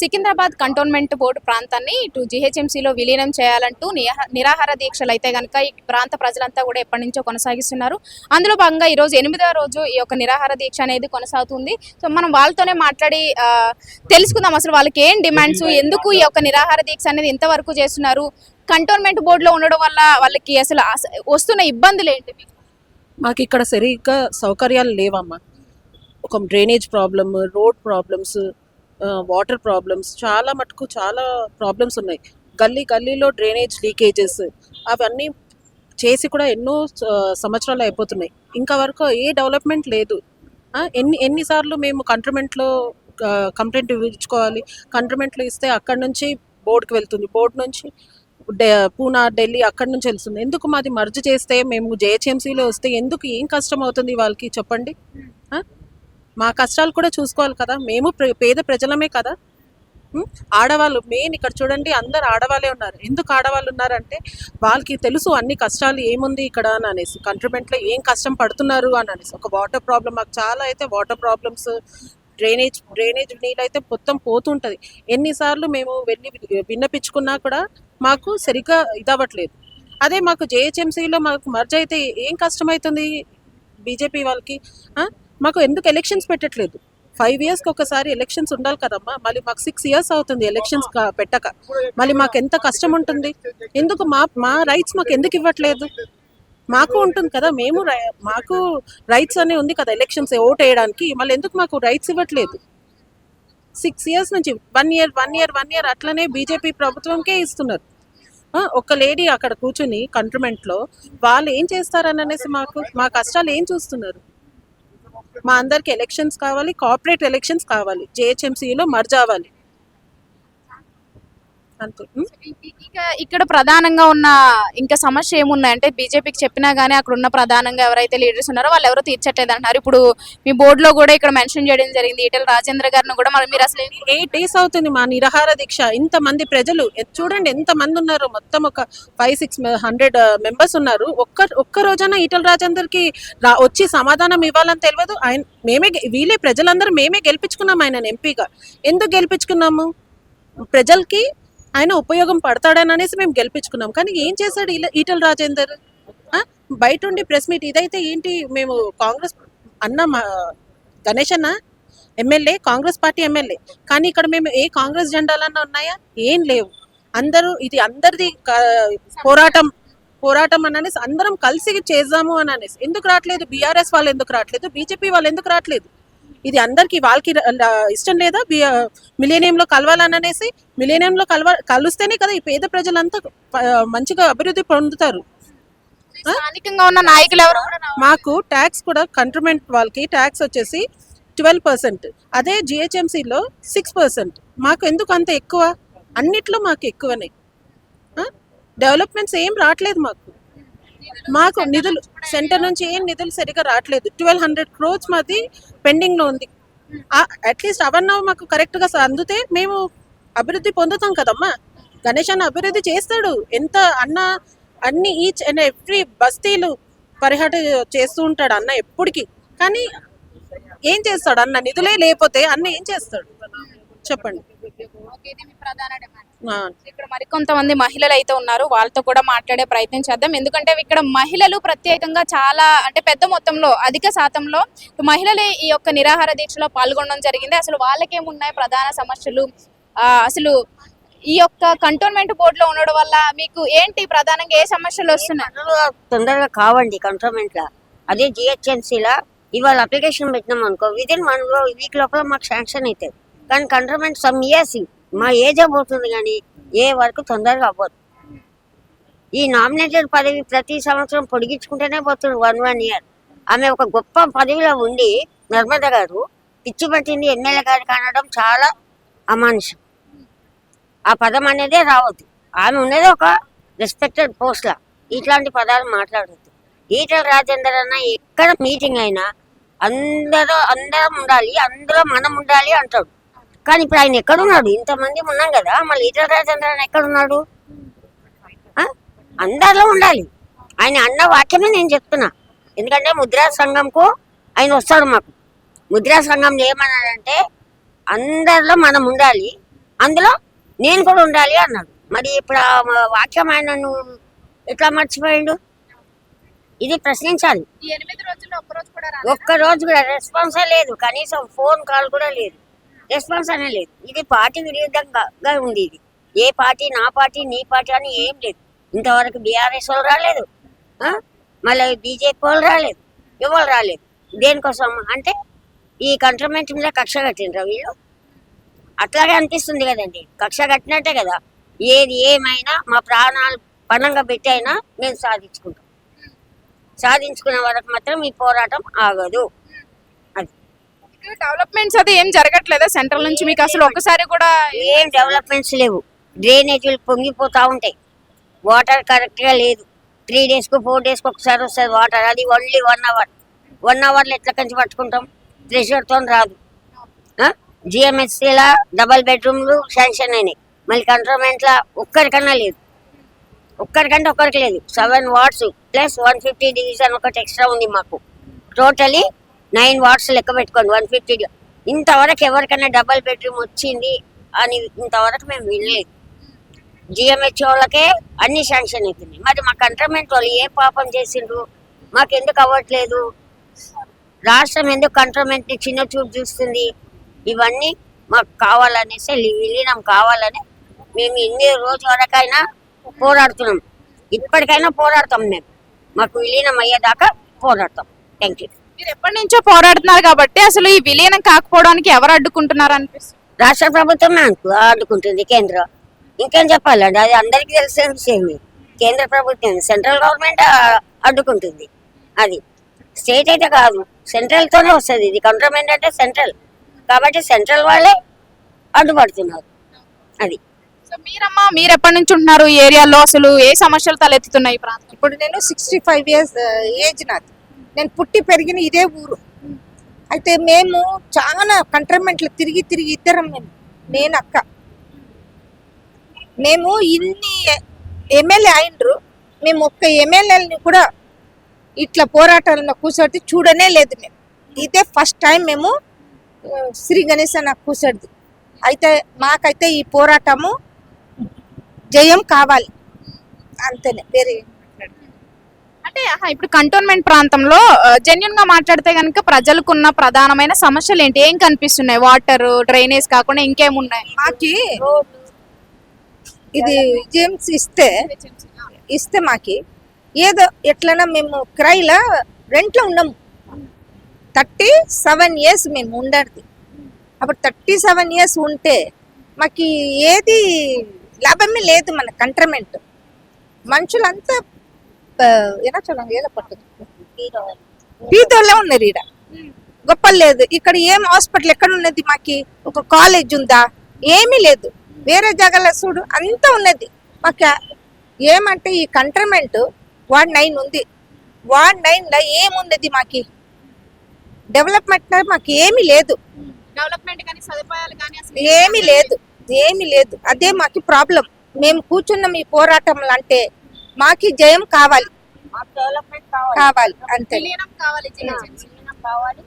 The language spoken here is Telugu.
సికింద్రాబాద్ కంటోన్మెంట్ బోర్డు ప్రాంతాన్ని ఇటు జీహెచ్ఎంసీలో విలీనం చేయాలంటూ నిరాహార దీక్షలు అయితే కనుక ఈ ప్రాంత ప్రజలంతా కూడా ఎప్పటి నుంచో కొనసాగిస్తున్నారు. అందులో భాగంగా ఈరోజు ఎనిమిదవ రోజు ఈ యొక్క నిరాహార దీక్ష అనేది కొనసాగుతుంది. సో మనం వాళ్ళతోనే మాట్లాడి తెలుసుకుందాం అసలు వాళ్ళకి ఏం డిమాండ్స్ ఎందుకు ఈ యొక్క నిరాహార దీక్ష అనేది ఇంతవరకు చేస్తున్నారు? కంటోన్మెంట్ బోర్డులో ఉండడం వల్ల వాళ్ళకి అసలు వస్తున్న ఇబ్బందులు ఏంటి మీకు? మాకు ఇక్కడ సరిగ్గా సౌకర్యాలు లేవమ్మా. ఒక drainage problem road problems water problems చాలా మటుకు చాలా ప్రాబ్లమ్స్ ఉన్నాయి. గల్లీ గల్లీలో డ్రైనేజ్ లీకేజెస్ అవన్నీ చేసి కూడా ఎన్నో సంవత్సరాలు అయిపోతున్నాయి. ఇంకా వరకు ఏ డెవలప్మెంట్ లేదు. ఎన్ని ఎన్నిసార్లు మేము కంట్రమెంట్లో కంప్లైంట్ ఇచ్చుకోవాలి కంట్రమెంట్లో ఇస్తే అక్కడ నుంచి బోర్డుకి వెళ్తుంది. బోర్డు నుంచి డే పూనా ఢిల్లీ అక్కడి నుంచి వెళ్తుంది. ఎందుకు మాది మర్జ్ చేస్తే మేము జేహెచ్ఎంసీలో వస్తే ఎందుకు ఏం కష్టం అవుతుంది వాళ్ళకి చెప్పండి? మా కష్టాలు కూడా చూసుకోవాలి కదా. మేము పేద ప్రజలమే కదా. ఆడవాళ్ళు మెయిన్ ఇక్కడ చూడండి అందరు ఆడవాళ్ళే ఉన్నారు. ఎందుకు ఆడవాళ్ళు ఉన్నారంటే వాళ్ళకి తెలుసు అన్ని కష్టాలు ఏముంది ఇక్కడ అని అనేసి కంట్రిమెంట్లో ఏం కష్టం పడుతున్నారు అని అనేసి. ఒక వాటర్ ప్రాబ్లం మాకు చాలా అయితే వాటర్ ప్రాబ్లమ్స్ డ్రైనేజ్ డ్రైనేజ్ నీళ్ళు అయితే మొత్తం పోతుంటుంది. ఎన్నిసార్లు మేము వెళ్ళి విన్నపించుకున్నా కూడా మాకు సరిగ్గా ఇదవ్వట్లేదు. అదే మాకు జేహెచ్ఎంసీలో మాకు మర్జ్ అయితే ఏం కష్టమవుతుంది బీజేపీ వాళ్ళకి మాకు ఎందుకు ఎలక్షన్స్ పెట్టట్లేదు? ఫైవ్ ఇయర్స్కి ఒకసారి ఎలక్షన్స్ ఉండాలి కదమ్మా. మళ్ళీ మాకు సిక్స్ ఇయర్స్ అవుతుంది ఎలక్షన్స్ పెట్టక. మళ్ళీ మాకు ఎంత కష్టం ఉంటుంది? ఎందుకు మా మా రైట్స్ మాకు ఎందుకు ఇవ్వట్లేదు? మాకు ఉంటుంది కదా మేము రై- మాకు రైట్స్ అనే ఉంది కదా ఎలక్షన్స్ ఓట్ వేయడానికి. మళ్ళీ ఎందుకు మాకు రైట్స్ ఇవ్వట్లేదు? సిక్స్ ఇయర్స్ నుంచి one year one year one year అట్లనే బీజేపీ ప్రభుత్వంకే ఇస్తున్నారు. ఒక లేడీ అక్కడ కూర్చుని కంట్రిమెంట్లో వాళ్ళు ఏం చేస్తారని అనేసి మాకు మా కష్టాలు ఏం చూస్తున్నారు? మా అందరికి ఎలక్షన్స్ కావాలి కార్పొరేట్ ఎలక్షన్స్ కావాలి జేహెచ్ఎంసీలో మర్జ్ అవ్వాలి. అంతే? ఇక ఇక్కడ ప్రధానంగా ఉన్న ఇంకా సమస్య ఏమున్నాయంటే బీజేపీకి చెప్పినా గానీ అక్కడ ఉన్న ప్రధానంగా ఎవరైతే లీడర్స్ ఉన్నారో వాళ్ళు ఎవరో తీర్చట్లేదు అంటున్నారు ఇప్పుడు మీ బోర్డులో కూడా ఇక్కడ మెన్షన్ చేయడం జరిగింది. ఈటెల రాజేంద్ర గారిని కూడా మరి మీరు అసలు ఎయిట్ డేస్ అవుతుంది మా నిరాహార దీక్ష? ఇంత మంది ప్రజలు చూడండి ఎంత మంది ఉన్నారు. మొత్తం ఒక ఫైవ్ సిక్స్ హండ్రెడ్ మెంబర్స్ ఉన్నారు. ఒక్క ఒక్క రోజైనా ఈటల రాజేందర్కి వచ్చి సమాధానం ఇవ్వాలని తెలియదు. ఆయన మేమే వీళ్ళే ప్రజలందరూ మేమే గెలిపించుకున్నాం ఆయన ఎంపీగా. ఎందుకు గెలిపించుకున్నాము? ప్రజలకి ఆయన ఉపయోగం పడతాడని అనేసి మేము గెలిపించుకున్నాం. కానీ ఏం చేశాడు ఈటల రాజేందర్? ఆ? బయట ఉండి ప్రెస్ మీట్ ఇదైతే ఏంటి మేము కాంగ్రెస్ అన్న మా- గణేష్ అన్న ఎమ్మెల్యే కాంగ్రెస్ పార్టీ ఎమ్మెల్యే. కానీ ఇక్కడ మేము ఏ కాంగ్రెస్ జెండాలన్నా ఉన్నాయా? ఏం లేవు. అందరూ ఇది అందరిది పోరాటం పోరాటం అని అనేసి అందరం కలిసి చేద్దాము అని అనేసి ఎందుకు రావట్లేదు బీఆర్ఎస్ వాళ్ళు ఎందుకు రావట్లేదు బీజేపీ వాళ్ళు ఎందుకు రావట్లేదు ఇది అందరికి వాళ్ళకి ఇష్టం లేదా? మిలేనియంలో కలవాలని అనేసి మిలేనియంలో కలవ కలుస్తేనే కదా ఈ పేద ప్రజలంతా మంచిగా అభివృద్ధి పొందుతారు. స్థానికంగా ఉన్న నాయకులు ఎవరు. మాకు ట్యాక్స్ కూడా కంట్రిమెంట్ వాళ్ళకి ట్యాక్స్ వచ్చేసి ట్వెల్వ్ పర్సెంట్ అదే జిహెచ్ఎంసీలో సిక్స్ పర్సెంట్. మాకు ఎందుకు అంత ఎక్కువ? అన్నిట్లో మాకు ఎక్కువనే. డెవలప్మెంట్స్ ఏం రావట్లేదు మాకు. మాకు నిధులు సెంటర్ నుంచి ఏం నిధులు సరిగా రావట్లేదు. ట్వెల్వ్ హండ్రెడ్ క్రోర్స్ మాది పెండింగ్లో ఉంది. అట్లీస్ట్ అవన్నీ మాకు కరెక్ట్గా అందితే మేము అభివృద్ధి పొందుతాం కదమ్మా. గణేష్ అన్న అభివృద్ధి చేస్తాడు. ఎంత అన్న అన్ని ఈచ్ అండ్ ఎవ్రీ బస్తీలు పరిహాట చేస్తూ ఉంటాడు అన్న ఎప్పటికీ. కానీ ఏం చేస్తాడు అన్న? నిధులే లేకపోతే అన్న ఏం చేస్తాడు? చెప్పండి. ఇక్కడ మరికొంతమంది మహిళలు అయితే ఉన్నారు. వాళ్ళతో కూడా మాట్లాడే ప్రయత్నం చేద్దాం. ఎందుకంటే ఇక్కడ మహిళలు ప్రత్యేకంగా చాలా అంటే పెద్ద మొత్తంలో అధిక శాతంలో మహిళలే ఈ యొక్క నిరాహార దీక్షలో పాల్గొనడం జరిగింది. అసలు వాళ్ళకేమున్నాయి ప్రధాన సమస్యలు? ఆ, అసలు ఈ యొక్క కంటోన్మెంట్ బోర్డులో ఉండడం వల్ల మీకు ఏంటి ప్రధానంగా ఏ సమస్యలు వస్తున్నాయి? తొందరగా కావండి కంటోన్మెంట్ లా అదే జిహెచ్ఎంసీ లా ఇవాళ అప్లికేషన్ పెట్టినాం అనుకో విదిన్ వన్ వీక్ లోపల మాకు శాంక్షన్ అవుతుంది కానీ కంట్రమెంట్ సమ్ ఇయర్స్ మా ఏజ్ పోతుంది కానీ ఏ వరకు తొందరగా అవ్వదు. ఈ నామినేటెడ్ పదవి ప్రతి సంవత్సరం పొడిగించుకుంటూనే పోతుంది వన్ వన్ ఇయర్ ఆమె ఒక గొప్ప పదవిలో ఉండి నర్మద గారు పిచ్చి పట్టింది ఎమ్మెల్యే గారికి అనడం చాలా అమానుషం. ఆ పదం అనేదే రావద్దు. ఆమె ఉన్నదే ఒక రెస్పెక్టెడ్ పోస్ట్లా ఇట్లాంటి పదాలు మాట్లాడద్దు. ఈటల రాజేందర్ అన్న ఎక్కడ మీటింగ్ అయినా అందరూ అందరం ఉండాలి అందులో మనం ఉండాలి అంటాడు. కానీ ఇప్పుడు ఆయన ఎక్కడున్నాడు? ఇంతమంది ఉన్నాం కదా మళ్ళీ ఈటల రాజేందర్ అన్న ఎక్కడున్నాడు? అందరిలో ఉండాలి. ఆయన అన్న వాక్యమే నేను చెప్తున్నా. ఎందుకంటే ముద్రా సంఘంకు ఆయన వస్తాడు మాకు. ముద్రా సంఘంలో ఏమన్నాడంటే అందరిలో మనం ఉండాలి అందులో నేను కూడా ఉండాలి అన్నాడు. మరి ఇప్పుడు ఆ వాక్యం ఆయన నువ్వు ఎట్లా మర్చిపోయిండు? ఇది ప్రశ్నించాలి. ఒక్క రోజు కూడా రెస్పాన్స్ లేదు. కనీసం ఫోన్ కాల్ కూడా లేదు. రెస్పాన్స్ అనే లేదు. ఇది పార్టీ విరుద్ధంగా ఉంది ఇది. ఏ పార్టీ నా పార్టీ నీ పార్టీ అని ఏం లేదు. ఇంతవరకు బీఆర్ఎస్ వాళ్ళు రాలేదు. మళ్ళీ బీజేపీ వాళ్ళు రాలేదు. ఎవరు రాలేదు? దేనికోసం అంటే ఈ కంట్రమెంట్ మీద కక్ష కట్టినరా వీళ్ళు? అట్లాగే అనిపిస్తుంది కదండి. కక్ష కట్టినట్టే కదా. ఏది ఏమైనా మా ప్రాణాలు పణంగా పెట్టి అయినా మేము సాధించుకుంటాం. సాధించుకునే వరకు మాత్రం ఈ పోరాటం ఆగదు. డెవలప్మెంట్స్ అది ఏం జరగట్లేదా సెంట్రల్ నుంచి? మీకు అసలు ఒక్కసారి కూడా ఏం డెవలప్మెంట్స్ లేవు. డ్రైనేజీలు పొంగిపోతా ఉంటాయి. వాటర్ కరెక్ట్గా లేదు. త్రీ డేస్కి ఫోర్ డేస్కి ఒకసారి వస్తుంది వాటర్. అది ఓన్లీ వన్ అవర్ వన్ అవర్లో ఎట్లా కంచి పట్టుకుంటాం? ప్రెషర్తో రాదు. జిఎంఎస్సీలా డబల్ బెడ్రూమ్లు శాంక్షన్ అయినాయి. మళ్ళీ కంట్రోన్మెంట్లో ఒక్కరికన్నా లేదు. ఒక్కరికంటే ఒక్కరికి లేదు. Seven wards plus one fifty division ఒకటి ఎక్స్ట్రా ఉంది మాకు. టోటలీ నైన్ వాట్స్ లెక్క పెట్టుకోండి వన్ ఫిఫ్టీ ఇంతవరకు ఎవరికైనా డబల్ బెడ్రూమ్ వచ్చింది అని ఇంతవరకు మేము వినలేదు. జిఎంహెచ్ వాళ్ళకే అన్ని శాంక్షన్ అవుతుంది మరి మా కంట్రమెంట్ వాళ్ళు ఏ పాపం చేసిండ్రు? మాకు ఎందుకు అవ్వట్లేదు? రాష్ట్రం ఎందుకు కంట్రమెంట్ని చిన్న చూపు చూస్తుంది? ఇవన్నీ మాకు కావాలనేసి విలీనం కావాలని మేము ఇన్ని రోజు వరకైనా పోరాడుతున్నాం. ఇప్పటికైనా పోరాడతాం మేము. మాకు విలీనం అయ్యేదాకా పోరాడతాం. థ్యాంక్ యూ మీరు ఎప్పటి నుంచో పోరాడుతున్నారు కాబట్టి అసలు ఈ విలీనం కాకపోవడానికి ఎవరు అడ్డుకుంటున్నారు అనిపిస్తుంది? రాష్ట్ర ప్రభుత్వమే అనుకో ఆడుకుంటుంది కేంద్రం. ఇంకేం చెప్పాలండి? అది అందరికీ తెలిసిన విషయమే కేంద్ర ప్రభుత్వం సెంట్రల్ గవర్నమెంట్ అడ్డుకుంటుంది. అది స్టేట్ అయితే కాదు సెంట్రల్ తోనే వస్తుంది. ఇది కంట్రోన్మెంట్ అంటే సెంట్రల్. కాబట్టి సెంట్రల్ వాళ్ళే అడ్డుపడుతున్నారు. అది. సో మీరమ్మా మీరు ఎప్పటి నుంచి ఉంటున్నారు ఈ ఏరియాలో? అసలు ఏ సమస్యలు తలెత్తుతున్నాయి ఈ ప్రాంతం ఇప్పుడు నేను సిక్స్టీ ఫైవ్ ఇయర్స్ ఏజ్ నాది. నేను పుట్టి పెరిగిన ఇదే ఊరు. అయితే మేము చాలా కంటర్మెంట్లు తిరిగి తిరిగి ఇద్దరం మేము నేను అక్క. మేము ఇన్ని ఎమ్మెల్యే అయినరు. మేము ఒక్క ఎమ్మెల్యేలని కూడా ఇట్లా పోరాటాలను కూర్చోటి చూడనే లేదు మేము. ఇదే ఫస్ట్ టైం మేము శ్రీ గణేశ అన్న కూర్చోడిది అయితే మాకైతే ఈ పోరాటము జయం కావాలి. అంతేనే. వేరే ఏం మాట్లాడను. అంటే ఆహా, ఇప్పుడు కంటోన్మెంట్ ప్రాంతంలో జెన్యున్గా మాట్లాడితే కనుక ప్రజలకున్న ప్రధానమైన సమస్యలు ఏంటి? ఏం కనిపిస్తున్నాయి? వాటర్ డ్రైనేజ్ కాకుండా ఇంకేమున్నాయి? మాకి ఇది జేమ్స్ ఇస్తే ఇస్తే మాకి ఏదో ఎట్లన్నా మేము క్రైలా రెంట్లో ఉన్నాము థర్టీ సెవెన్ ఇయర్స్ మేము ఉండేది. అప్పుడు థర్టీ సెవెన్ ఇయర్స్ ఉంటే మాకి ఏది లాభమే లేదు మన కంట్రమెంట్ మనుషులంతా ఎలా చూడండి ఏదో పట్టు పీతోళ్ళే ఉన్నారు ఈడ. గొప్ప లేదు. ఇక్కడ ఏం హాస్పిటల్ ఎక్కడ ఉన్నది మాకి? ఒక కాలేజ్ ఉందా? ఏమీ లేదు. వేరే జాగాలో చూడు అంతా ఉన్నది. మాకు ఏమంటే ఈ కంట్రమెంట్ వార్డ్ నైన్ ఉంది. వార్డ్ నైన్లో ఏమున్నది మాకి? డెవలప్మెంట్ మాకు ఏమీ లేదు. డెవలప్మెంట్ కానీ సదుపాయాలు కానీ అసలు ఏమీ లేదు. ఏమీ లేదు. అదే మాకి ప్రాబ్లం. మేము కూర్చున్నాం ఈ పోరాటంలో అంటే మాకి జయం కావాలి. కావాలి. కావాలి అంతే. కావాలి విలీనం కావాలి.